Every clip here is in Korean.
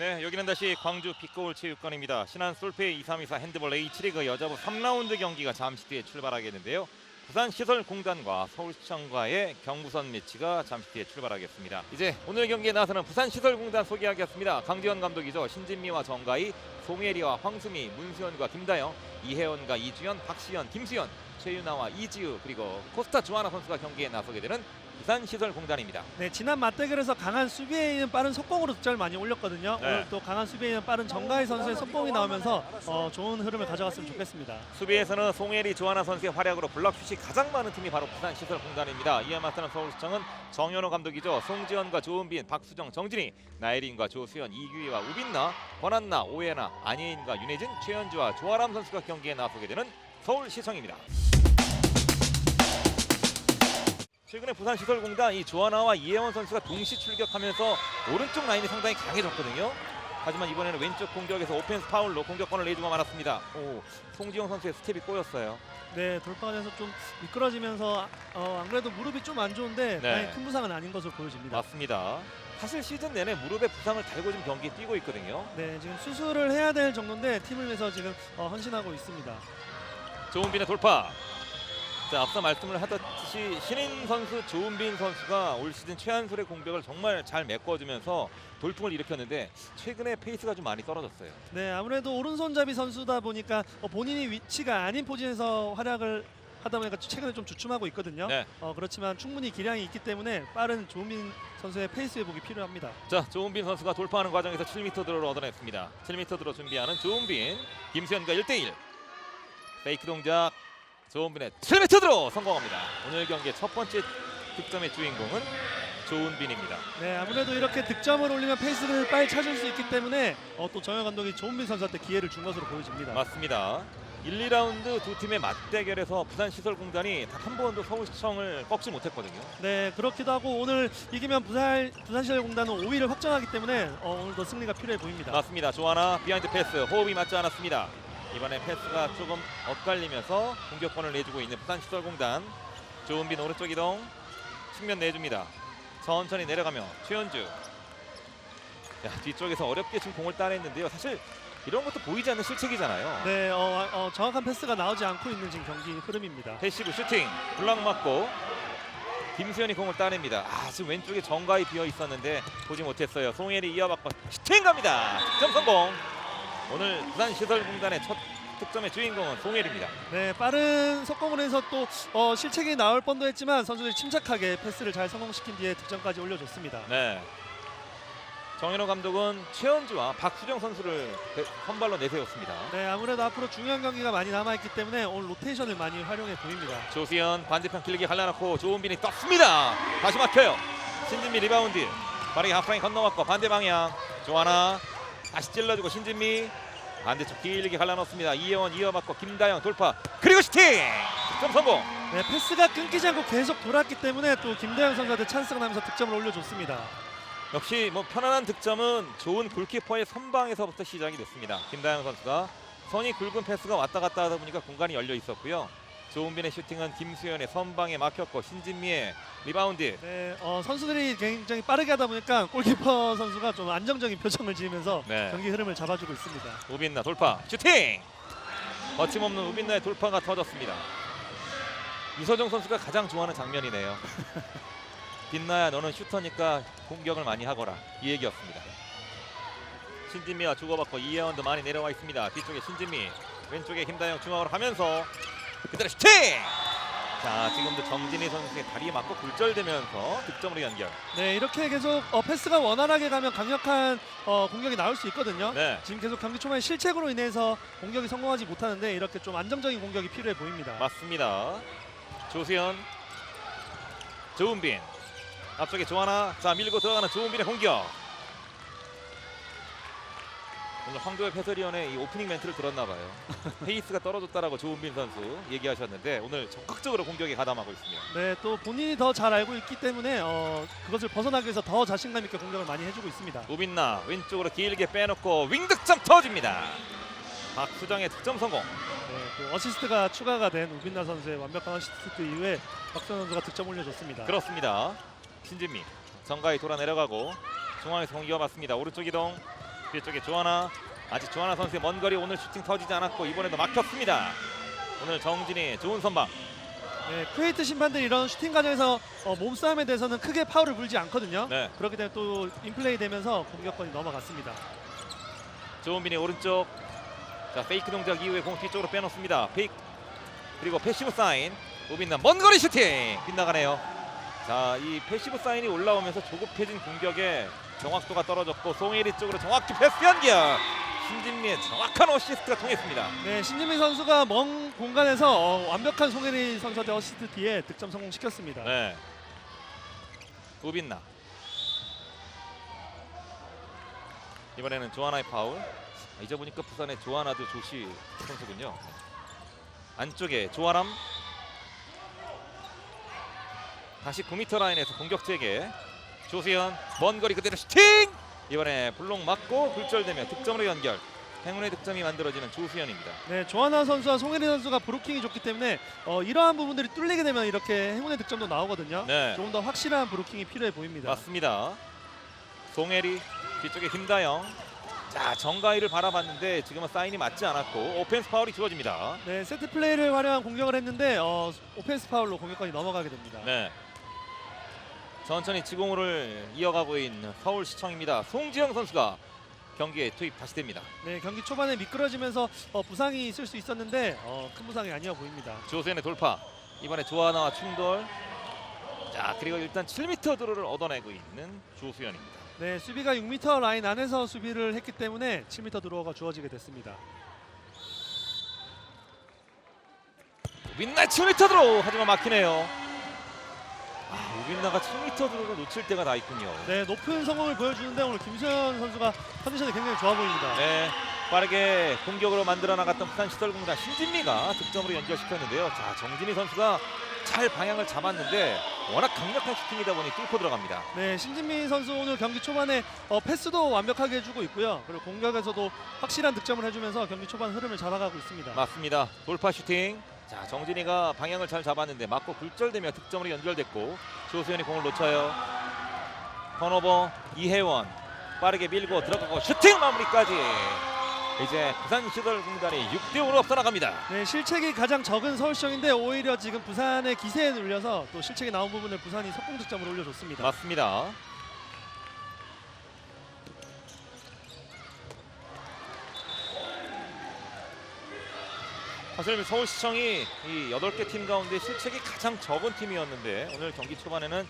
네, 여기는 다시 광주 빅거울 체육관입니다. 신한 솔페이 2324 핸드볼 H리그 여자부 3라운드 경기가 잠시 뒤에 출발하겠는데요. 부산 시설공단과 서울시청과의 경부선 매치가 잠시 뒤에 출발하겠습니다. 이제 오늘 경기에 나서는 부산 시설공단 소개하겠습니다. 강지현 감독이죠. 신진미와 정가희, 송혜리와 황수미, 문수현과 김다영, 이혜원과 이주연, 박시현, 김수현, 최윤아와 이지우 그리고 코스타 주하나 선수가 경기에 나서게 되는 부산 시설공단입니다. 네, 지난 맞대결에서 강한 수비에 있는 빠른 속공으로 득점을 많이 올렸거든요. 네. 오늘 또 강한 수비에 있는 빠른 정가희 선수의 속공이 나오면서 어, 좋은 흐름을 가져갔으면 좋겠습니다. 수비에서는 송혜리, 조하나 선수의 활약으로 블락슛이 가장 많은 팀이 바로 부산 시설공단입니다. 이에 맞서는 서울시청은 정현호 감독이죠. 송지현과 조은빈, 박수정, 정진희, 나혜린과 조수현, 이규희와 우빈나, 권한나, 오예나, 안예인과 윤혜진, 최현주와 조아람 선수가 경기에 나서게 되는 서울시청입니다. 최근에 부산 시설공단 이 조하나와 이혜원 선수가 동시 출격하면서 오른쪽 라인이 상당히 강해졌거든요. 하지만 이번에는 왼쪽 공격에서 오펜스 파울로 공격권을 내주고 말았습니다. 오, 송지영 선수의 스텝이 꼬였어요. 네, 돌파하면서 좀 미끄러지면서 어, 안 그래도 무릎이 좀 안 좋은데 네. 다행히 큰 부상은 아닌 것으로 보여집니다. 맞습니다. 사실 시즌 내내 무릎에 부상을 달고 지금 경기에 뛰고 있거든요. 네, 지금 수술을 해야 될 정도인데 팀을 위해서 지금 어, 헌신하고 있습니다. 조은빈의 돌파. 자, 앞서 말씀을 하듯이 신인 선수 조은빈 선수가 올 시즌 최한솔의 공격을 정말 잘 메꿔주면서 돌풍을 일으켰는데 최근에 페이스가 좀 많이 떨어졌어요. 네, 아무래도 오른손잡이 선수다 보니까 어, 본인이 위치가 아닌 포지션에서 활약을 하다 보니까 최근에 좀 주춤하고 있거든요. 네. 어, 그렇지만 충분히 기량이 있기 때문에 빠른 조민 선수의 페이스 회복이 필요합니다. 자, 조은빈 선수가 돌파하는 과정에서 7m 드로를 얻어냈습니다. 7m 드로 준비하는 조은빈, 김수현과 1대1 페이크 동작 조은빈의 7m 드로 성공합니다. 오늘 경기의 첫 번째 득점의 주인공은 조은빈입니다. 네, 아무래도 이렇게 득점을 올리면 페이스를 빨리 찾을 수 있기 때문에 어, 또 정현 감독이 조은빈 선수한테 기회를 준 것으로 보여집니다. 맞습니다. 1, 2라운드 두 팀의 맞대결에서 부산 시설공단이 단 한 번도 서울시청을 꺾지 못했거든요. 네, 그렇기도 하고 오늘 이기면 부산 부산 시설공단은 5위를 확정하기 때문에 어, 오늘도 승리가 필요해 보입니다. 맞습니다. 조하나 비하인드 패스 호흡이 맞지 않았습니다. 이번에 패스가 조금 엇갈리면서 공격권을 내주고 있는 부산 시설공단 조은빈 오른쪽 이동 측면 내줍니다. 천천히 내려가며 최현주 야, 뒤쪽에서 어렵게 지금 공을 따냈는데요. 사실 이런 것도 보이지 않는 실책이잖아요. 네, 어, 어, 정확한 패스가 나오지 않고 있는 지금 경기 흐름입니다. 패시브 슈팅 블락 맞고 김수현이 공을 따냅니다. 아 지금 왼쪽에 정가이 비어 있었는데 보지 못했어요. 송혜리 이어받고 슈팅 갑니다. 득점 성공. 오늘 부산 시설공단의 첫 득점의 주인공은 송혜리입니다. 네, 빠른 속공을 해서 또 어, 실책이 나올 뻔도 했지만 선수들이 침착하게 패스를 잘 성공시킨 뒤에 득점까지 올려줬습니다. 네. 정현호 감독은 최현주와 박수정 선수를 대- 선발로 내세웠습니다. 네, 아무래도 앞으로 중요한 경기가 많이 남아있기 때문에 오늘 로테이션을 많이 활용해 보입니다. 조수현 반대편 길게 갈라놓고 조은빈이 떴습니다. 다시 막혀요. 신진미 리바운드. 빠르게 하프라인 건너왔고 반대 방향. 조하나 다시 찔러주고 신진미 반대쪽 길게 갈라놓습니다. 이혜원 이어받고 김다영 돌파 그리고 슈팅 득점 성공. 네, 패스가 끊기지 않고 계속 돌았기 때문에 또 김대영 선수한테 찬스가 나면서 득점을 올려줬습니다. 역시 뭐 편안한 득점은 좋은 골키퍼의 선방에서부터 시작이 됐습니다. 김다영 선수가 선이 굵은 패스가 왔다 갔다 하다 보니까 공간이 열려 있었고요. 조은빈의 슈팅은 김수현의 선방에 막혔고 신진미의 리바운드. 네, 어, 선수들이 굉장히 빠르게 하다 보니까 골키퍼 선수가 좀 안정적인 표정을 지으면서 네. 경기 흐름을 잡아주고 있습니다. 우빈나 돌파 슈팅! 거침없는 우빈나의 돌파가 터졌습니다. 이서정 선수가 가장 좋아하는 장면이네요. 빛나야 너는 슈터니까 공격을 많이 하거라. 이 얘기였습니다. 신진미와 주고받고 이혜원도 많이 내려와 있습니다. 뒤쪽에 신진미 왼쪽에 김다영 중앙으로 하면서 그대로 슈팅 자 지금도 정진희 선수의 다리에 맞고 굴절되면서 득점으로 연결 네, 이렇게 계속 어, 패스가 원활하게 가면 강력한 어, 공격이 나올 수 있거든요. 네 지금 계속 경기 초반에 실책으로 인해서 공격이 성공하지 못하는데 이렇게 좀 안정적인 공격이 필요해 보입니다. 맞습니다. 조수현, 조은빈 앞쪽에 조하나 자 밀고 들어가는 조은빈의 공격. 오늘 황도엽 해설위원의 이 오프닝 멘트를 들었나 봐요. 페이스가 떨어졌다라고 조은빈 선수 얘기하셨는데 오늘 적극적으로 공격에 가담하고 있습니다. 네, 또 본인이 더 잘 알고 있기 때문에 어, 그것을 벗어나기 위해서 더 자신감 있게 공격을 많이 해주고 있습니다. 우빈나 왼쪽으로 길게 빼놓고 윙 득점 터집니다. 박수정의 득점 성공. 네, 또 어시스트가 추가가 된 우빈나 선수의 완벽한 어시스트 이후에 박선 선수가 득점 올려줬습니다. 그렇습니다. 신진미 정가에 돌아 내려가고 중앙에서 공 이어봤습니다. 오른쪽 이동 뒤쪽에 조하나 아직 조하나 선수의 먼 거리 오늘 슈팅 터지지 않았고 이번에도 막혔습니다. 오늘 정진이 좋은 선방. 네, 쿠웨이트 심판들이 이런 슈팅 과정에서 어, 몸싸움에 대해서는 크게 파울을 불지 않거든요. 네. 그렇기 때문에 또 인플레이 되면서 공격권이 넘어갔습니다. 조은빈이 오른쪽. 자 페이크 동작 이후에 공 뒤쪽으로 빼놓습니다. 페이크 그리고 패시브 사인. 우빈나 먼 거리 슈팅 빗나가네요. 자 이 패시브 사인이 올라오면서 조급해진 공격에 정확도가 떨어졌고 송혜리 쪽으로 정확히 패스 연결. 신진미의 정확한 어시스트가 통했습니다. 네, 신진미 선수가 먼 공간에서 어, 완벽한 송혜리 선수한테 어시스트 뒤에 득점 성공시켰습니다. 네. 우빈나. 이번에는 조하나의 파울. 아, 이제 보니까 부산의 조하나도 조시 선수군요. 안쪽에 조아람. 다시 9m 라인에서 공격 재개. 조수현 먼 거리 그대로 슈팅. 이번에 블록 맞고 굴절되며 득점으로 연결. 행운의 득점이 만들어지는 조수현입니다. 네, 조하나 선수와 송혜리 선수가 브로킹이 좋기 때문에 어, 이러한 부분들이 뚫리게 되면 이렇게 행운의 득점도 나오거든요. 네. 조금 더 확실한 브로킹이 필요해 보입니다. 맞습니다. 송혜리 뒤쪽에 김다영. 자 정가희를 바라봤는데 지금은 사인이 맞지 않았고 오펜스 파울이 주어집니다. 네, 세트 플레이를 활용한 공격을 했는데 어, 오펜스 파울로 공격권이 넘어가게 됩니다. 네. 천천히 지공을 이어가고 있는 서울시청입니다. 송지영 선수가 경기에 투입 다시 됩니다. 네, 경기 초반에 미끄러지면서 어, 부상이 있을 수 있었는데 어, 큰 부상이 아니어 보입니다. 조수현의 돌파. 이번에 조하나와 충돌. 자 그리고 일단 7m 드로를 얻어내고 있는 조수현입니다. 네, 수비가 6m 라인 안에서 수비를 했기 때문에 7m 드로어가 주어지게 됐습니다. 우빈나 7m 드로 하지만 막히네요. 아, 우빈나가 7m 드로를 놓칠 때가 다 있군요. 네, 높은 성공을 보여주는데 오늘 김수현 선수가 컨디션이 굉장히 좋아 보입니다. 네, 빠르게 공격으로 만들어 나갔던 부산 시설공단 신진미가 득점으로 연결시켰는데요. 자, 정진희 선수가 잘 방향을 잡았는데 워낙 강력한 슈팅이다 보니 뚫고 들어갑니다. 네, 신진미 선수 오늘 경기 초반에 어, 패스도 완벽하게 해주고 있고요. 그리고 공격에서도 확실한 득점을 해주면서 경기 초반 흐름을 잡아가고 있습니다. 맞습니다. 돌파 슈팅. 자, 정진희가 방향을 잘 잡았는데 맞고 굴절되며 득점으로 연결됐고 조수현이 공을 놓쳐요. 턴오버 이혜원 빠르게 밀고 들어가고 슈팅 마무리까지. 이제 부산 시설공단이 6대 5로 앞서 나갑니다. 네, 실책이 가장 적은 서울시청인데 오히려 지금 부산의 기세에 눌려서 또 실책이 나온 부분을 부산이 속공 득점을 올려줬습니다. 맞습니다. 사실 서울시청이 이 8개 팀 가운데 실책이 가장 적은 팀이었는데 오늘 경기 초반에는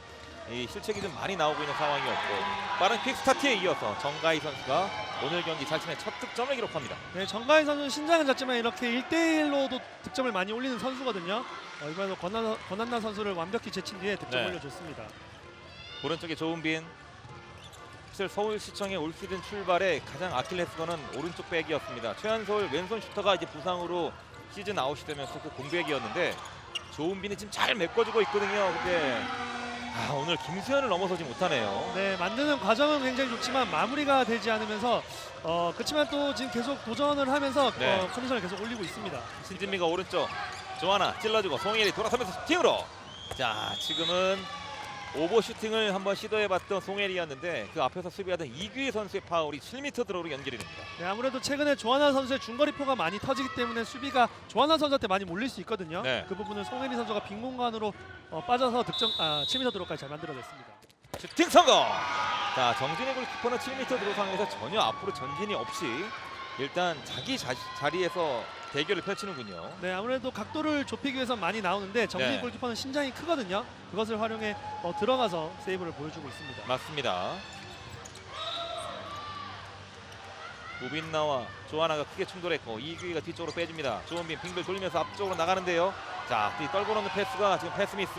이 실책이 좀 많이 나오고 있는 상황이었고 빠른 퀵스타트에 이어서 정가희 선수가 오늘 경기 자신의 첫 득점을 기록합니다. 네, 정가인 선수는 신장은 작지만 이렇게 1대1로도 득점을 많이 올리는 선수거든요. 어, 이번에도 권한, 권한나 선수를 완벽히 제친 뒤에 득점 네. 올려줬습니다. 오른쪽에 조은빈 사실 서울시청의 올 시즌 출발에 가장 아킬레스건은 오른쪽 백이었습니다. 최한솔 왼손 슈터가 이제 부상으로 시즌 아웃이 되면서 그 공백이었는데 조은빈이 지금 잘 메꿔주고 있거든요. 근데 아, 오늘 김수현을 넘어서지 못하네요. 네, 만드는 과정은 굉장히 좋지만 마무리가 되지 않으면서 어, 그렇지만 또 지금 계속 도전을 하면서 네. 어, 컨디션을 계속 올리고 있습니다. 신진미가 오른쪽 조하나 찔러주고 송일이 돌아서면서 슈팅으로 자 지금은 오버 슈팅을 한번 시도해봤던 송혜리였는데 그 앞에서 수비하던 이규희 선수의 파울이 7m 드로우로 연결이 됩니다. 네, 아무래도 최근에 조하나 선수의 중거리포가 많이 터지기 때문에 수비가 조하나 선수한테 많이 몰릴 수 있거든요. 네. 그 부분을 송혜리 선수가 빈 공간으로 어, 빠져서 득점 아, 7m 드로까지 잘 만들어냈습니다. 슈팅 성공! 자 정진의 골키퍼는 7m 드로 상에서 전혀 앞으로 전진이 없이 일단 자기 자, 자리에서 대결을 펼치는군요. 네, 아무래도 각도를 좁히기 위해서 많이 나오는데 정진 네. 골키퍼는 신장이 크거든요. 그것을 활용해 어, 들어가서 세이브를 보여주고 있습니다. 맞습니다. 우빈나와 조하나가 크게 충돌했고 이규희가 뒤쪽으로 빼줍니다. 조은빈 빙글 돌리면서 앞쪽으로 나가는데요. 자, 이 떨고 놓는 패스가 지금 패스 미스.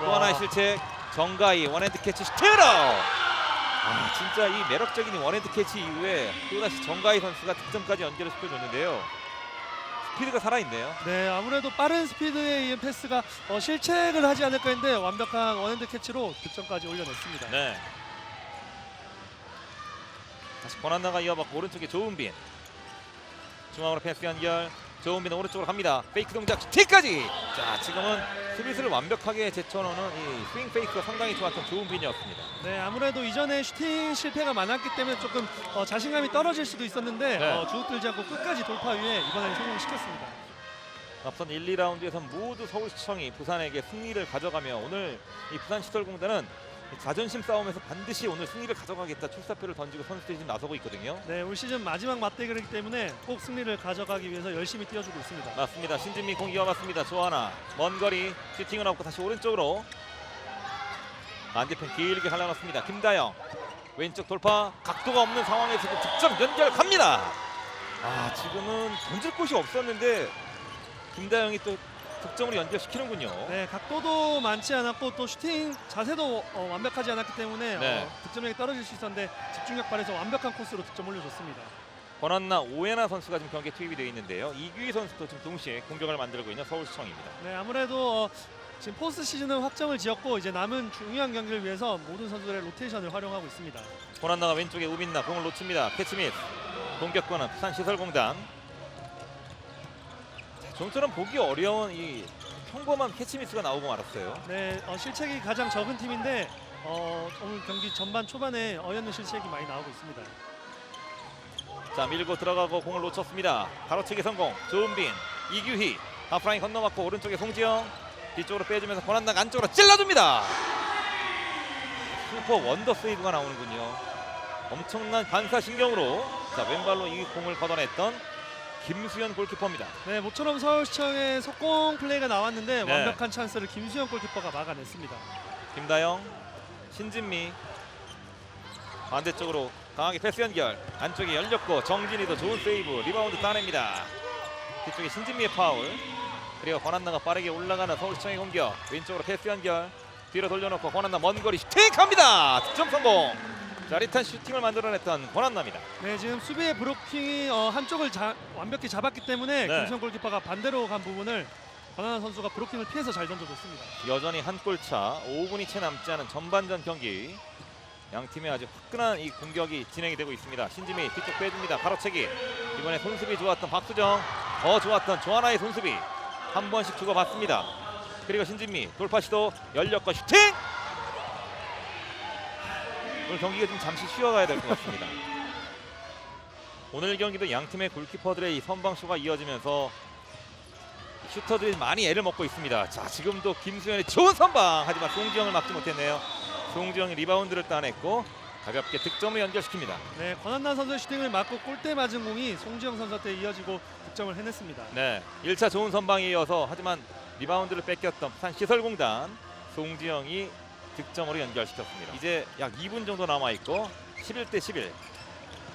또 와. 하나의 실책. 정가희 원핸드 캐치 슈테러. 아, 진짜 이 매력적인 원핸드 캐치 이후에 또다시 정가희 선수가 득점까지 연결을 시켜줬는데요. 스피드가 살아있네요. 네, 아무래도 빠른 스피드에 의한 패스가 어, 실책을 하지 않을까 했는데 완벽한 원핸드 캐치로 득점까지 올려냈습니다. 네. 다시 권한나가 이어받고 오른쪽에 조은빈. 중앙으로 패스 연결. 조은빈 오른쪽으로 갑니다. 페이크 동작 슈팅까지. 자 지금은 스미스를 완벽하게 제쳐놓는 이 스윙 페이크가 상당히 좋았던 조은빈이었습니다. 네, 아무래도 이전에 슈팅 실패가 많았기 때문에 조금 어, 자신감이 떨어질 수도 있었는데 네. 어, 주눅 들지 않고 끝까지 돌파 위에 이번에는 성공시켰습니다. 앞선 1, 2라운드에서 모두 서울시청이 부산에게 승리를 가져가며 오늘 이 부산시설공단은 이 자존심 싸움에서 반드시 오늘 승리를 가져가겠다 출사표를 던지고 선수들이 지금 나서고 있거든요. 네, 올 시즌 마지막 맞대결이기 때문에 꼭 승리를 가져가기 위해서 열심히 뛰어주고 있습니다. 맞습니다. 신진미 공 이어봤습니다. 조하나 먼 거리 슈팅을 얻고 다시 오른쪽으로 반대편 길게 갈라놨습니다. 김다영 왼쪽 돌파 각도가 없는 상황에서도 득점 연결 갑니다. 아 지금은 던질 곳이 없었는데 김다영이 또 득점으로 연결시키는군요. 네, 각도도 많지 않았고 또 슈팅 자세도 어, 완벽하지 않았기 때문에 네. 어, 득점력이 떨어질 수 있었는데 집중력 발휘해서 완벽한 코스로 득점 올려줬습니다. 권한나 오해나 선수가 지금 경기에 투입이 되어 있는데요. 이규희 선수도 지금 동시에 공격을 만들고 있는 서울시청입니다. 네, 아무래도 어, 지금 포스트 시즌은 확정을 지었고 이제 남은 중요한 경기를 위해서 모든 선수들의 로테이션을 활용하고 있습니다. 권한나가 왼쪽에 우빈나 공을 놓칩니다. 캐치밋 공격권은 부산시설공단. 자, 좀처럼 보기 어려운 이 평범한 캐치미스가 나오고 말았어요. 네, 어, 실책이 가장 적은 팀인데 어, 오늘 경기 전반 초반에 어이없는 실책이 많이 나오고 있습니다. 자 밀고 들어가고 공을 놓쳤습니다. 바로치기 성공. 조은빈, 이규희 하프라인 건너맞고 오른쪽에 송지영 뒤쪽으로 빼주면서 권한나가 안쪽으로 찔러줍니다. 슈퍼 원더 세이브가 나오는군요. 엄청난 반사 신경으로 자 왼발로 이 공을 걷어냈던 김수현 골키퍼입니다. 네, 모처럼 서울시청의 속공 플레이가 나왔는데 네. 완벽한 찬스를 김수영 골키퍼가 막아냈습니다. 김다영, 신진미 반대쪽으로 강하게 패스 연결 안쪽에 열렸고 정진이도 좋은 세이브 리바운드 따냅니다. 뒤쪽에 신진미의 파울 그리고 권한나가 빠르게 올라가는 서울시청의 공격 왼쪽으로 패스 연결 뒤로 돌려놓고 권한나 먼 거리 슈팅합니다. 득점 성공. 짜릿한 슈팅을 만들어냈던 권한나입니다. 네, 지금 수비의 브로킹이 어, 한쪽을 자- 완벽히 잡았기 때문에 네. 김수영 골키퍼가 반대로 간 부분을 권한나 선수가 브로킹을 피해서 잘 던져줬습니다. 여전히 한 골차 5분이 채 남지 않은 전반전 경기 양 팀의 아주 화끈한 이 공격이 진행이 되고 있습니다. 신지미 뒤쪽 빼줍니다. 바로채기 이번에 손수비 좋았던 박수정 더 좋았던 조하나의 손수비 한 번씩 주고받습니다. 그리고 신진미 돌파 시도 열렸고 슈팅 오늘 경기가 좀 잠시 쉬어가야 될 것 같습니다. 오늘 경기도 양 팀의 골키퍼들의 이 선방쇼가 이어지면서 슈터들이 많이 애를 먹고 있습니다. 자 지금도 김수현의 좋은 선방 하지만 송지영을 막지 못했네요. 송지영이 리바운드를 따냈고 가볍게 득점을 연결시킵니다. 네, 권한나 선수의 슈팅을 맞고 골대 맞은 공이 송지영 선수한테 이어지고 득점을 해냈습니다. 네, 1차 좋은 선방에 이어서 하지만 리바운드를 뺏겼던 부산 시설공단 송지영이 득점으로 연결시켰습니다. 이제 약 2분 정도 남아 있고 11대 11.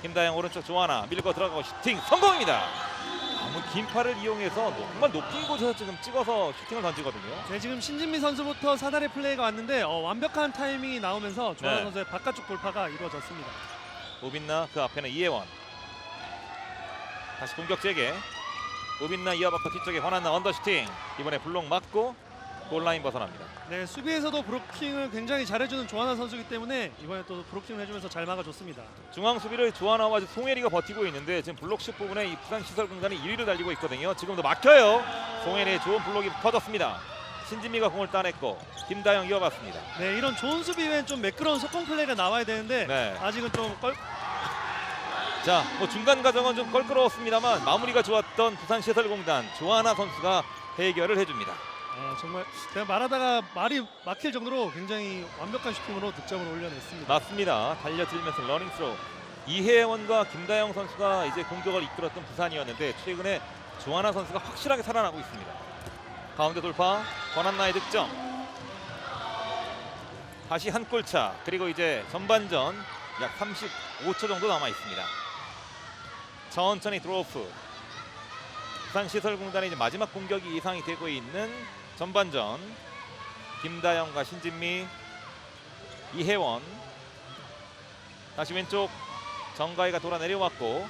김다영 오른쪽 조하나 밀고 들어가고 슈팅 성공입니다. 너무 긴 팔을 이용해서 정말 높은 곳에서 지금 찍어서 슈팅을 던지거든요. 네, 지금 신진미 선수부터 사다리 플레이가 왔는데 어, 완벽한 타이밍이 나오면서 조한 네. 선수의 바깥쪽 돌파가 이루어졌습니다. 오빈나 그 앞에는 이혜원 다시 공격 재개 오빈나 이어받고 뒤쪽에 권한나 언더슈팅 이번에 블록 맞고 골라인 벗어납니다 네, 수비에서도 브로킹을 굉장히 잘해주는 조하나 선수이기 때문에 이번에 또 브로킹을 해주면서 잘 막아줬습니다. 중앙 수비를 조하나와 송혜리가 버티고 있는데 지금 블록슛 부분에 이 부산 시설 공간이 1위를 달리고 있거든요 지금도 막혀요 송혜리의 좋은 블록이 터졌습니다 신진미가 공을 따냈고 김다영 이어봤습니다 네, 이런 좋은 수비 외엔 좀 매끄러운 속공 플레이가 나와야 되는데 네. 아직은 좀 껄, 자, 뭐 중간 과정은 좀 껄끄러웠습니다만 마무리가 좋았던 부산 시설공단 조하나 선수가 해결을 해줍니다. 아, 정말 제가 말하다가 말이 막힐 정도로 굉장히 완벽한 슈팅으로 득점을 올려냈습니다. 맞습니다. 달려들면서 러닝 스로 이혜원과 김다영 선수가 이제 공격을 이끌었던 부산이었는데 최근에 조하나 선수가 확실하게 살아나고 있습니다. 가운데 돌파 권한나의 득점. 다시 한 골 차 그리고 이제 전반전 약 35초 정도 남아 있습니다. 천천히 드로프. 부산 시설공단의 이제 마지막 공격이 예상이 되고 있는 전반전 김다영과 신진미 이혜원 다시 왼쪽 정가희가 돌아 내려왔고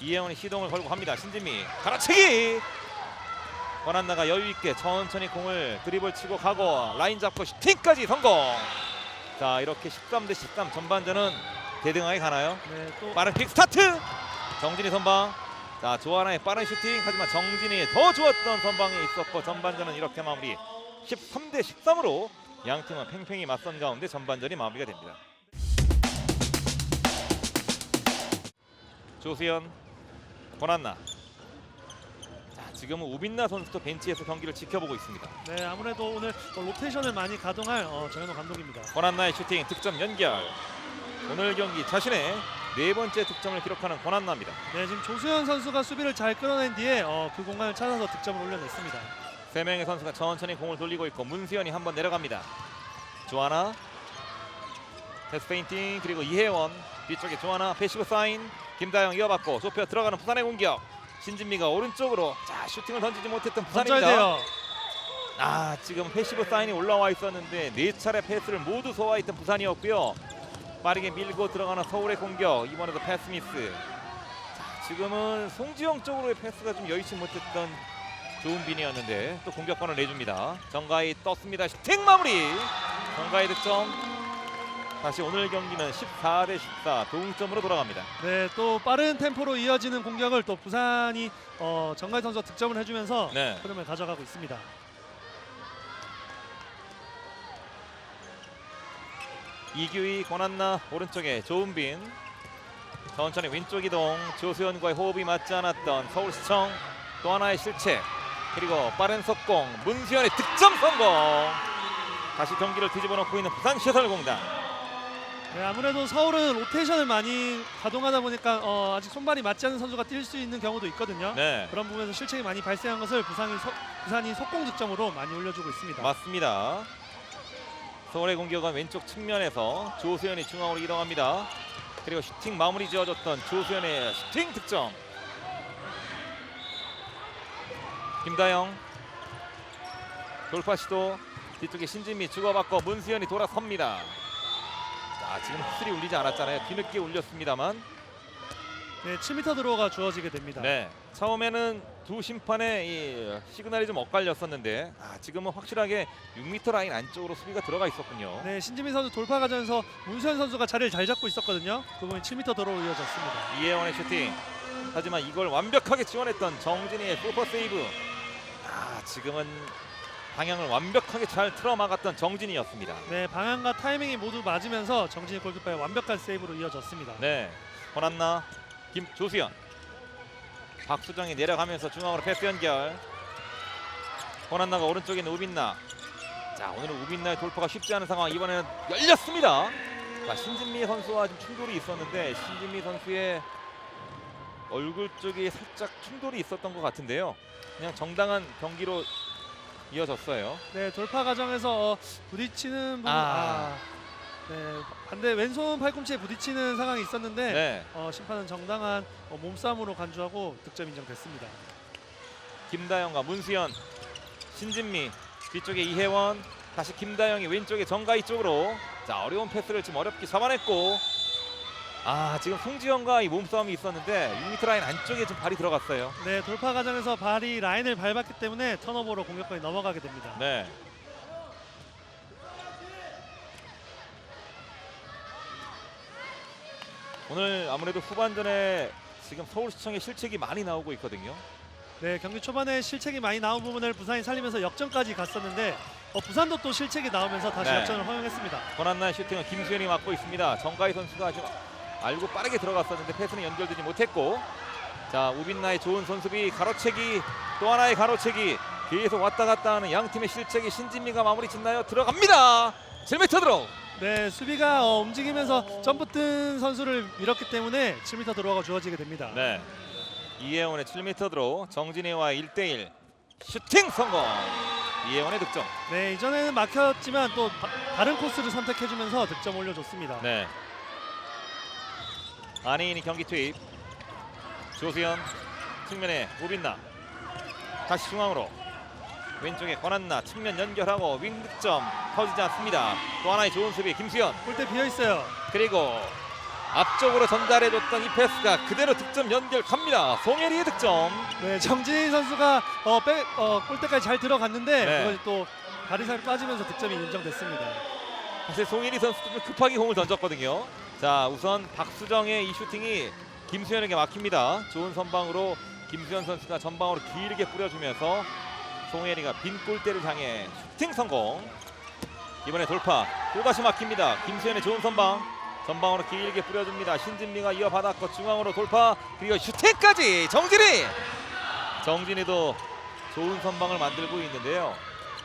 이혜원이 시동을 걸고 갑니다. 신진미 갈아치기 권한나가 여유 있게 천천히 공을 드리블 치고 가고 라인 잡고 슈팅까지 성공. 자 이렇게 13 대 13 전반전은 대등하게 가나요? 네, 또 빠른 픽 스타트. 정진이 선방. 자 조하나의 빠른 슈팅 하지만 정진이의 더 좋았던 선방이 있었고 전반전은 이렇게 마무리 13대 13으로 양 팀은 팽팽히 맞선 가운데 전반전이 마무리가 됩니다. 조수현, 권한나. 자 지금은 우빈나 선수도 벤치에서 경기를 지켜보고 있습니다. 네, 아무래도 오늘 어, 로테이션을 많이 가동할 어, 정현호 감독입니다. 권한나의 슈팅 득점 연결. 오늘 경기 자신의 네 번째 득점을 기록하는 권한나입니다. 네, 지금 조수현 선수가 수비를 잘 끌어낸 뒤에 어, 그 공간을 찾아서 득점을 올려냈습니다. 세 명의 선수가 천천히 공을 돌리고 있고 문수현이 한 번 내려갑니다. 조하나 패스 페인팅 그리고 이혜원 뒤쪽에 조하나 패시브 사인 김다영 이어받고 좁혀 들어가는 부산의 공격 신진미가 오른쪽으로 자 슈팅을 던지지 못했던 부산입니다. 아 지금 패시브 사인이 올라와 있었는데 네 차례 패스를 모두 소화했던 부산이었고요. 빠르게 밀고 들어가는 서울의 공격 이번에도 패스 미스. 자, 지금은 송지영 쪽으로의 패스가 좀 여의치 못했던 좋은 빈이었는데 또 공격권을 내줍니다. 정가희 떴습니다. 슈팅 마무리. 정가희 득점. 다시 오늘 경기는 14대 14 동점으로 돌아갑니다. 네, 또 빠른 템포로 이어지는 공격을 또 부산이 어, 정가희 선수가 득점을 해주면서 네. 흐름을 가져가고 있습니다. 이규희 권한나 오른쪽에 조은빈. 천천히 왼쪽 이동. 조수현과의 호흡이 맞지 않았던 서울시청 또 하나의 실책 그리고 빠른 속공. 문수현의 득점 성공. 다시 경기를 뒤집어 놓고 있는 부산 시설공단. 네, 아무래도 서울은 로테이션을 많이 가동하다 보니까 어, 아직 손발이 맞지 않는 선수가 뛸 수 있는 경우도 있거든요. 네. 그런 부분에서 실책이 많이 발생한 것을 부산이, 서, 부산이 속공 득점으로 많이 올려주고 있습니다. 맞습니다 서울의 공격은 왼쪽 측면에서 조수현이 중앙으로 이동합니다. 그리고 슈팅 마무리 지어줬던 조수현의 슈팅 득점. 김다영. 돌파 시도 뒤쪽에 신진미 주고받고 문수현이 돌아섭니다. 자 지금 휘슬이 울리지 않았잖아요. 뒤늦게 울렸습니다만 네, 7m 드로우가 주어지게 됩니다. 네 처음에는 두 심판의 이 시그널이 좀 엇갈렸었는데 아, 지금은 확실하게 6m 라인 안쪽으로 수비가 들어가 있었군요 네, 신지민 선수 돌파 과정에서 문수현 선수가 자리를 잘 잡고 있었거든요. 그 부분이 7m 드로우 이어졌습니다. 이혜원의 슈팅. 하지만 이걸 완벽하게 지원했던 정진이의 슈퍼 세이브. 아, 지금은 방향을 완벽하게 잘 틀어 막았던 정진이었습니다. 네, 방향과 타이밍이 모두 맞으면서 정진희 골키퍼의 완벽한 세이브로 이어졌습니다. 네. 권한나, 김조수현. 박수정이 내려가면서 중앙으로 패스 연결. 권한나가 오른쪽에 있는 우빈나. 자, 오늘은 우빈나의 돌파가 쉽지 않은 상황. 이번에는 열렸습니다. 자, 신진미 선수와 좀 충돌이 있었는데 신진미 선수의 얼굴 쪽에 살짝 충돌이 있었던 것 같은데요. 그냥 정당한 경기로 이어졌어요. 네, 돌파 과정에서 어, 부딪히는 부분, 아. 아, 네, 반대 왼손 팔꿈치에 부딪히는 상황이 있었는데 네. 어, 심판은 정당한 어, 몸싸움으로 간주하고 득점 인정됐습니다. 김다영과 문수현, 신진미 뒤쪽에 이혜원, 다시 김다영이 왼쪽에 정가희 쪽으로 자 어려운 패스를 좀 어렵게 잡아냈고 아 지금 송지현과 이 몸싸움이 있었는데 6m 라인 안쪽에 좀 발이 들어갔어요. 네, 돌파 과정에서 발이 라인을 밟았기 때문에 턴오버로 공격권이 넘어가게 됩니다. 네. 오늘 아무래도 후반전에 지금 서울시청의 실책이 많이 나오고 있거든요. 네, 경기 초반에 실책이 많이 나온 부분을 부산이 살리면서 역전까지 갔었는데 어, 부산도 또 실책이 나오면서 다시 네. 역전을 허용했습니다. 권한나의 슈팅은 김수현이 맡고 있습니다. 정가희 선수가 아주 알고 빠르게 들어갔었는데 패스는 연결되지 못했고 자 우빈나의 좋은 선수비 가로채기 또 하나의 가로채기 계속 왔다 갔다 하는 양 팀의 실책이 신진미가 마무리 짓나요? 들어갑니다. 7m 들어. 네, 수비가 어, 움직이면서 점프 뜬 선수를 밀었기 때문에 7m 드로우가 주어지게 됩니다. 네. 이혜원의 7m 들어 정진이와 1대1 슈팅 성공. 이혜원의 득점. 네, 이전에는 막혔지만 또 바- 다른 코스를 선택해주면서 득점 올려줬습니다. 네. 안희인이 경기 투입. 조수현 측면에 우빈나. 다시 중앙으로. 왼쪽에 권한나 측면 연결하고 윙 득점 터지지 않습니다. 또 하나의 좋은 수비 김수현. 골대 비어 있어요. 그리고 앞쪽으로 전달해줬던 이 패스가 그대로 득점 연결 갑니다. 송혜리의 득점. 네, 정진 선수가 어, 백, 어, 골대까지 잘 들어갔는데 네. 그걸 또 다리 살 빠지면서 득점이 인정됐습니다. 사실 송혜리 선수도 좀 급하게 공을 던졌거든요. 자 우선 박수정의 이 슈팅이 김수현에게 막힙니다. 좋은 선방으로 김수현 선수가 전방으로 길게 뿌려주면서 송혜리가 빈 골대를 향해 슈팅 성공. 이번에 돌파 또다시 막힙니다. 김수현의 좋은 선방. 전방으로 길게 뿌려줍니다. 신진미가 이어받았고 중앙으로 돌파 그리고 슈팅까지 정진이. 정진이도 좋은 선방을 만들고 있는데요.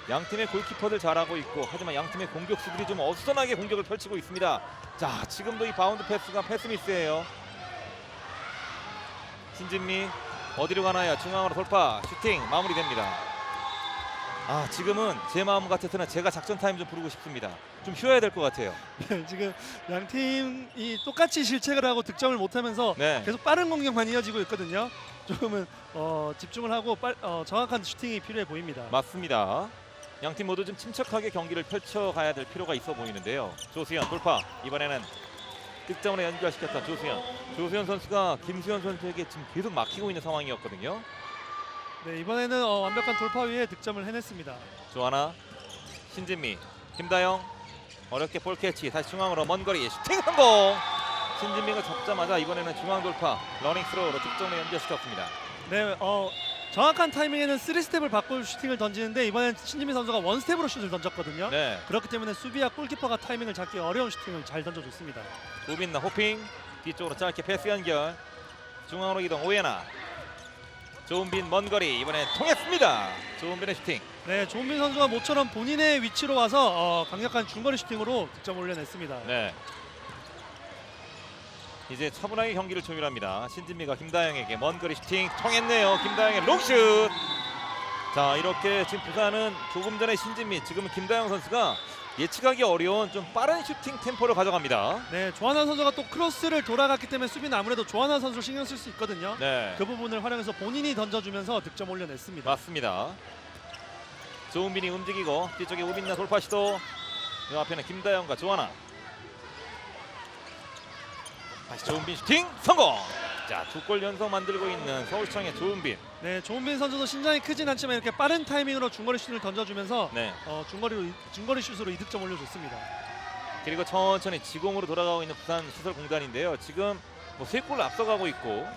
양 팀의 골키퍼들 잘하고 있고 하지만 양 팀의 공격수들이 좀 어수선하게 공격을 펼치고 있습니다. 자 지금도 이 바운드 패스가 패스미스예요. 신진미 어디로 가나요? 중앙으로 돌파 슈팅 마무리됩니다. 아 지금은 제 마음 같아서는 제가 작전 타임 좀 부르고 싶습니다. 좀 쉬어야 될 것 같아요. 네, 지금 양 팀이 똑같이 실책을 하고 득점을 못하면서 네. 계속 빠른 공격만 이어지고 있거든요. 조금은 어, 집중을 하고 빨, 어, 정확한 슈팅이 필요해 보입니다. 맞습니다. 양 팀 모두 좀 침착하게 경기를 펼쳐가야 될 필요가 있어 보이는데요. 조수현 돌파 이번에는 득점으로 연결시켰던 조수현. 조수현 선수가 김수현 선수에게 지금 계속 막히고 있는 상황이었거든요. 네, 이번에는 어, 완벽한 돌파 위에 득점을 해냈습니다. 조하나, 신진미, 김다영 어렵게 볼 캐치 다시 중앙으로 먼 거리 슈팅 성공. 신진미가 잡자마자 이번에는 중앙 돌파 러닝 스로우로 득점을 연결시켰습니다. 네, 어, 정확한 타이밍에는 3스텝을 바꿀 슈팅을 던지는데 이번엔 신지민 선수가 원스텝으로 슛을 던졌거든요. 네, 그렇기 때문에 수비와 골키퍼가 타이밍을 잡기 어려운 슈팅을 잘 던져줬습니다. 우빈나 호핑 뒤쪽으로 짧게 패스 연결 중앙으로 이동 오예나 조은빈 먼 거리 이번엔 통했습니다. 조은빈의 슈팅. 네, 조은빈 선수가 모처럼 본인의 위치로 와서 어, 강력한 중거리 슈팅으로 득점 올려냈습니다. 네. 이제 차분하게 경기를 조율합니다. 신진미가 김다영에게 먼 거리 슈팅 통했네요. 김다영의 롱슛. 자 이렇게 지금 부산은 조금 전에 신진미 지금은 김다영 선수가 예측하기 어려운 좀 빠른 슈팅 템포를 가져갑니다. 네, 조하나 선수가 또 크로스를 돌아갔기 때문에 수비는 아무래도 조하나 선수 신경 쓸 수 있거든요. 네. 그 부분을 활용해서 본인이 던져주면서 득점 올려냈습니다. 맞습니다. 조은빈이 움직이고 뒤쪽에 우빈나 돌파 시도. 이 앞에는 김다영과 조하나. 다시 조은빈 슈팅 성공. 자, 두 골 연속 만들고 있는 서울시청의 조은빈. 네, 조은빈 선수도 신장이 크진 않지만 이렇게 빠른 타이밍으로 중거리 슛을 던져주면서 네. 어, 중거리로 중거리 슛으로 이득점 올려줬습니다. 그리고 천천히 지공으로 돌아가고 있는 부산 시설공단인데요. 지금 뭐 세골 앞서가고 있고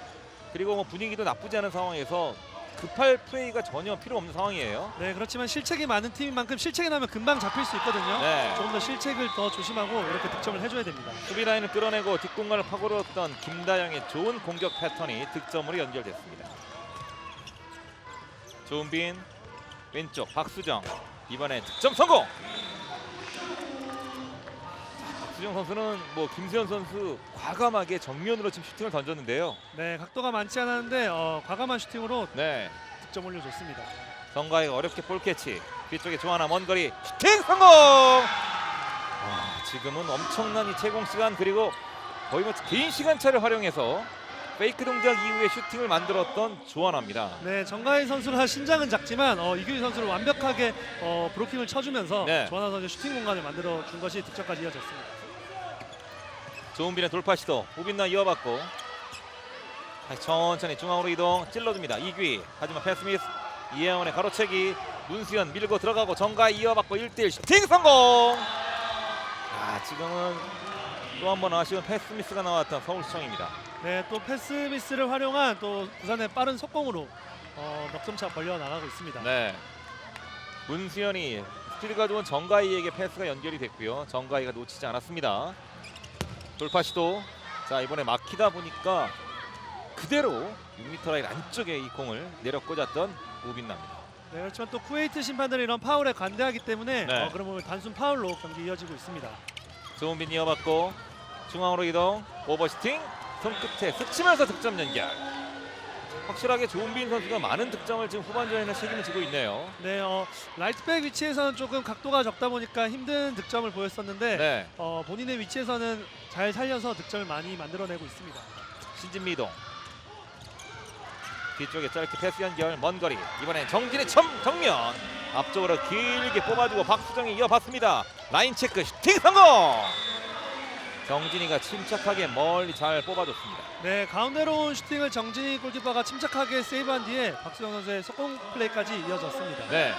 그리고 뭐 분위기도 나쁘지 않은 상황에서 급할 플레이가 전혀 필요 없는 상황이에요. 네, 그렇지만 실책이 많은 팀인 만큼 실책이 나면 금방 잡힐 수 있거든요. 네. 조금 더 실책을 더 조심하고 이렇게 득점을 해줘야 됩니다. 수비 라인을 끌어내고 뒷공간을 파고들었던 김다영의 좋은 공격 패턴이 득점으로 연결됐습니다. 조은빈 왼쪽 박수정 이번에 득점 성공. 박수정 선수는 뭐 김수현 선수 과감하게 정면으로 지금 슈팅을 던졌는데요. 네, 각도가 많지 않았는데 어, 과감한 슈팅으로 네, 득점 올려줬습니다. 정가의 어렵게 볼 캐치 뒤쪽에 조하나 먼 거리 슈팅 성공. 와, 지금은 엄청난 이 채공 시간 그리고 거의 뭐 개인 시간차를 활용해서 페이크 동작 이후에 슈팅을 만들었던 조하나입니다. 네, 정가인 선수가 신장은 작지만 어, 이규희 선수를 완벽하게 어, 브로킹을 쳐주면서 네. 조하나 선수의 슈팅 공간을 만들어 준 것이 득점까지 이어졌습니다. 조은빈의 돌파 시도 우빈나 이어받고 다시 천천히 중앙으로 이동 찔러줍니다. 이규희 하지만 패스 미스 이혜원의 가로채기 문수현 밀고 들어가고 정가 이어받고 1대1 슈팅 성공. 아 지금은 또 한 번 아쉬운 패스 미스가 나왔던 서울시청입니다. 네, 또 패스 미스를 활용한 또 부산의 빠른 속공으로 어, 넉점차 벌려 나가고 있습니다. 네. 문수현이 스피드가 좋은 정가희에게 패스가 연결이 됐고요. 정가희가 놓치지 않았습니다. 돌파 시도. 자 이번에 막히다 보니까 그대로 6m 라인 안쪽에 이 공을 내려 꽂았던 우빈나입니다. 네, 그렇지만 또 쿠웨이트 심판들이 이런 파울에 관대하기 때문에 네. 어, 그러면 단순 파울로 경기 이어지고 있습니다. 조은빈 이어받고 중앙으로 이동 오버시팅 손끝에 스치면서 득점 연결. 확실하게 조은빈 선수가 많은 득점을 지금 후반전에는 책임을 지고 있네요. 네, 어, 라이트백 위치에서는 조금 각도가 적다 보니까 힘든 득점을 보였었는데 네. 어, 본인의 위치에서는 잘 살려서 득점을 많이 만들어내고 있습니다. 신진미 이동 뒤쪽에 짧게 패스 연결 먼 거리 이번엔 정진의 첨 정면 앞쪽으로 길게 뽑아주고 박수정이 이어받습니다 라인 체크 슈팅 성공 정진이가 침착하게 멀리 잘 뽑아줬습니다 네, 가운데로 온 슈팅을 정진희 골키퍼가 침착하게 세이브한 뒤에 박수영 선수의 속공 플레이까지 이어졌습니다. 네.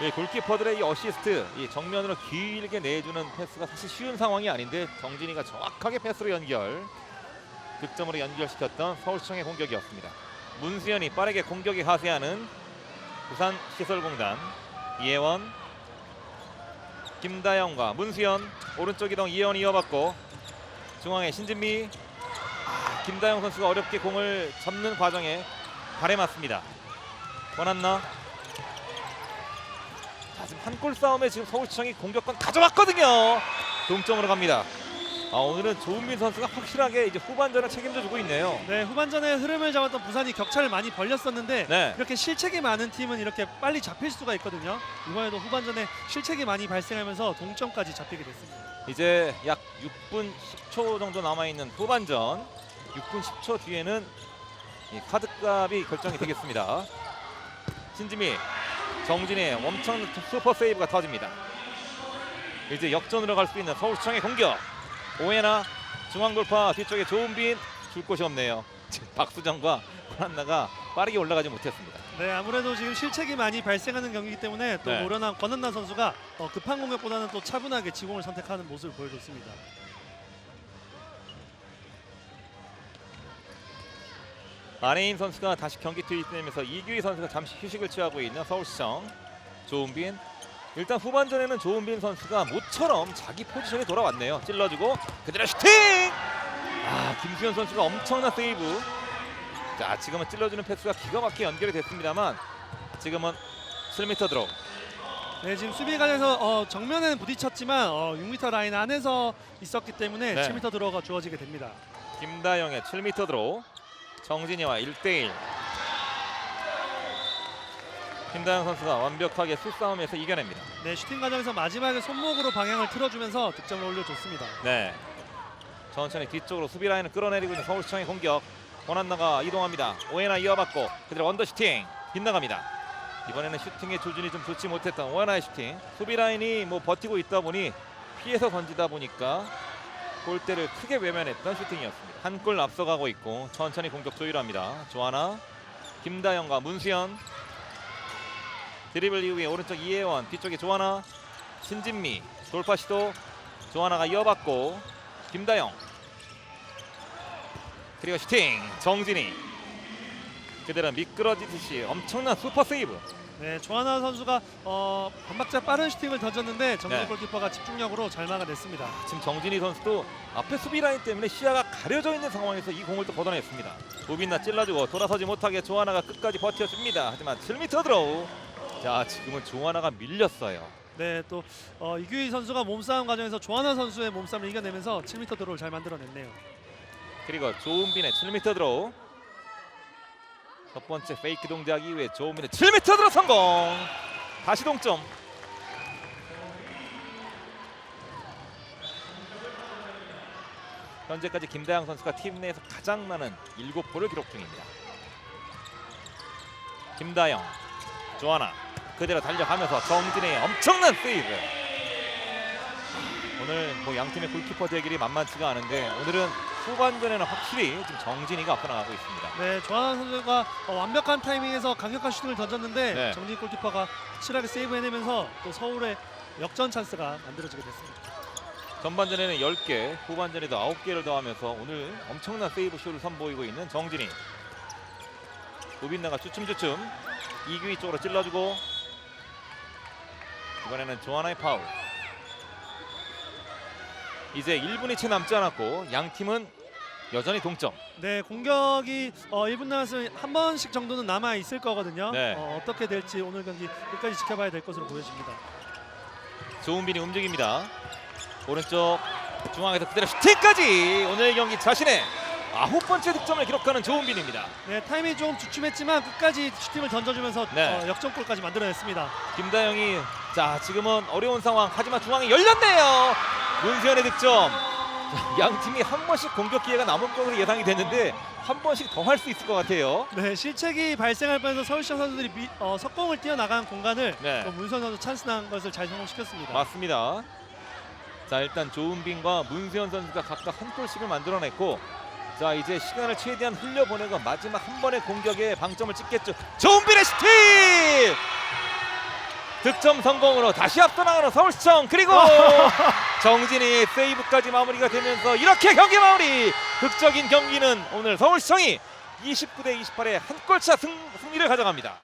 이 골키퍼들의 이 어시스트 이 정면으로 길게 내주는 패스가 사실 쉬운 상황이 아닌데 정진이가 정확하게 패스로 연결 득점으로 연결시켰던 서울시청의 공격이었습니다 문수현이 빠르게 공격에 하세하는 부산 시설공단 이혜원 김다영과 문수현 오른쪽 이동 이혜원이 이어받고 중앙에 신진미 아, 김다영 선수가 어렵게 공을 잡는 과정에 발에 맞습니다. 원한나 자, 지금 한 골 싸움에 지금 서울시청이 공격권 가져왔거든요. 동점으로 갑니다. 아, 오늘은 조은민 선수가 확실하게 이제 후반전을 책임져 주고 있네요. 네, 후반전에 흐름을 잡았던 부산이 격차를 많이 벌렸었는데 네. 이렇게 실책이 많은 팀은 이렇게 빨리 잡힐 수가 있거든요. 이번에도 후반전에 실책이 많이 발생하면서 동점까지 잡히게 됐습니다. 이제 약 6분 10초 정도 남아 있는 후반전. 6분 10초 뒤에는 이 카드값이 결정이 되겠습니다. 신지미, 정진의 엄청난 슈퍼 세이브가 터집니다. 이제 역전으로 갈 수 있는 서울시청의 공격. 오해나 중앙 돌파 뒤쪽에 조은빈 줄 곳이 없네요. 박수정과 권한나가 빠르게 올라가지 못했습니다. 네, 아무래도 지금 실책이 많이 발생하는 경기이기 때문에 또 네. 노련한 권한나 선수가 어, 급한 공격보다는 또 차분하게 지공을 선택하는 모습을 보여줬습니다. 안혜인 선수가 다시 경기 투입되면서 이규희 선수가 잠시 휴식을 취하고 있는 서울시청 조은빈. 일단 후반전에는 조은빈 선수가 모처럼 자기 포지션에 돌아왔네요. 찔러주고 그대로 슈팅! 아 김수현 선수가 엄청난 세이브. 자 지금은 찔러주는 패스가 기가 막히게 연결이 됐습니다만 지금은 7m 드롭 네, 지금 수비 관에서 어, 정면에는 부딪혔지만 어, 6m 라인 안에서 있었기 때문에 네. 7m 들어가 주어지게 됩니다. 김다영의 7m 드롭 정진이와 1대1 김다영 선수가 완벽하게 수싸움에서 이겨냅니다 네, 슈팅 과정에서 마지막에 손목으로 방향을 틀어주면서 득점을 올려줬습니다. 네. 천천히 뒤쪽으로 수비 라인을 끌어내리고 있는 서울시청의 공격. 원한나가 이동합니다. 오해나 이어받고 그대로 언더 슈팅 빗나갑니다. 이번에는 슈팅의 조준이 좀 좋지 못했던 오해나의 슈팅. 수비 라인이 뭐 버티고 있다 보니 피해서 던지다 보니까 골대를 크게 외면했던 슈팅이었습니다. 한 골 앞서가고 있고 천천히 공격 조율합니다. 조하나, 김다영과 문수현. 드리블 이후에 오른쪽 이혜원, 뒤쪽에 조하나, 신진미 돌파 시도 조하나가 이어받고 김다영 그리고 슈팅 정진이 그대로 미끄러지듯이 엄청난 슈퍼 세이브 네, 조하나 선수가 어, 반박자 빠른 슈팅을 던졌는데 정진 네. 골키퍼가 집중력으로 잘 막아냈습니다. 지금 정진이 선수도 앞에 수비 라인 때문에 시야가 가려져 있는 상황에서 이 공을 또 걷어냈습니다 우빈나 찔러주고 돌아서지 못하게 조하나가 끝까지 버텨줍니다 하지만 7m 드로우 자 지금은 조하나가 밀렸어요 네, 또 어, 이규희 선수가 몸싸움 과정에서 조하나 선수의 몸싸움을 이겨내면서 7m 도로를 잘 만들어냈네요. 그리고 조은빈의 7m 드로우 첫 번째 페이크 동작 이후에 조은빈의 7m 드로우 성공. 다시 동점. 현재까지 김다영 선수가 팀 내에서 가장 많은 7골을 기록 중입니다. 김다영 조하나 그대로 달려가면서 정진의 엄청난 세이브. 오늘 뭐 양 팀의 골키퍼 대결이 만만치가 않은데 오늘은 후반전에는 확실히 지금 정진이가 앞서 나가고 있습니다. 네, 조하나 선수가 어, 완벽한 타이밍에서 강력한 슈팅을 던졌는데 네. 정진 골키퍼가 확실하게 세이브해내면서 또 서울의 역전 찬스가 만들어지게 됐습니다. 전반전에는 10개, 후반전에도 9개를 더하면서 오늘 엄청난 세이브 쇼를 선보이고 있는 정진이. 우빈나가 주춤주춤 이규희 쪽으로 찔러주고 이번에는 조하나의 파울. 이제 1분이 채 남지 않았고 양 팀은 여전히 동점. 네, 공격이 어, 1분 남았으면 한 번씩 정도는 남아 있을 거거든요. 네. 어, 어떻게 될지 오늘 경기 끝까지 지켜봐야 될 것으로 보여집니다. 조은빈이 움직입니다. 오른쪽 중앙에서 그대로 슈팅까지 오늘 경기 자신의 아홉 번째 득점을 기록하는 조은빈입니다. 네, 타이밍이 조금 주춤했지만 끝까지 슈팅을 던져주면서 네. 어, 역전골까지 만들어냈습니다. 김다영이 자 지금은 어려운 상황 하지만 중앙이 열렸네요. 문수현의 득점. 자, 양 팀이 한 번씩 공격 기회가 남을 것으로 예상이 됐는데 한 번씩 더 할 수 있을 것 같아요. 네, 실책이 발생할 뻔해서 서울시청 선수들이 미, 어, 석공을 뛰어나간 공간을 네. 또 문선 선수 찬스 난 것을 잘 성공시켰습니다. 맞습니다. 자 일단 조은빈과 문수현 선수가 각각 한 골씩을 만들어냈고 자 이제 시간을 최대한 흘려보내고 마지막 한 번의 공격에 방점을 찍겠죠. 조은빈의 슈팅! 득점 성공으로 다시 앞서 나가는 서울시청 그리고 정진이 세이브까지 마무리가 되면서 이렇게 경기 마무리 극적인 경기는 오늘 서울시청이 29대 28의 한 골차 승, 승리를 가져갑니다.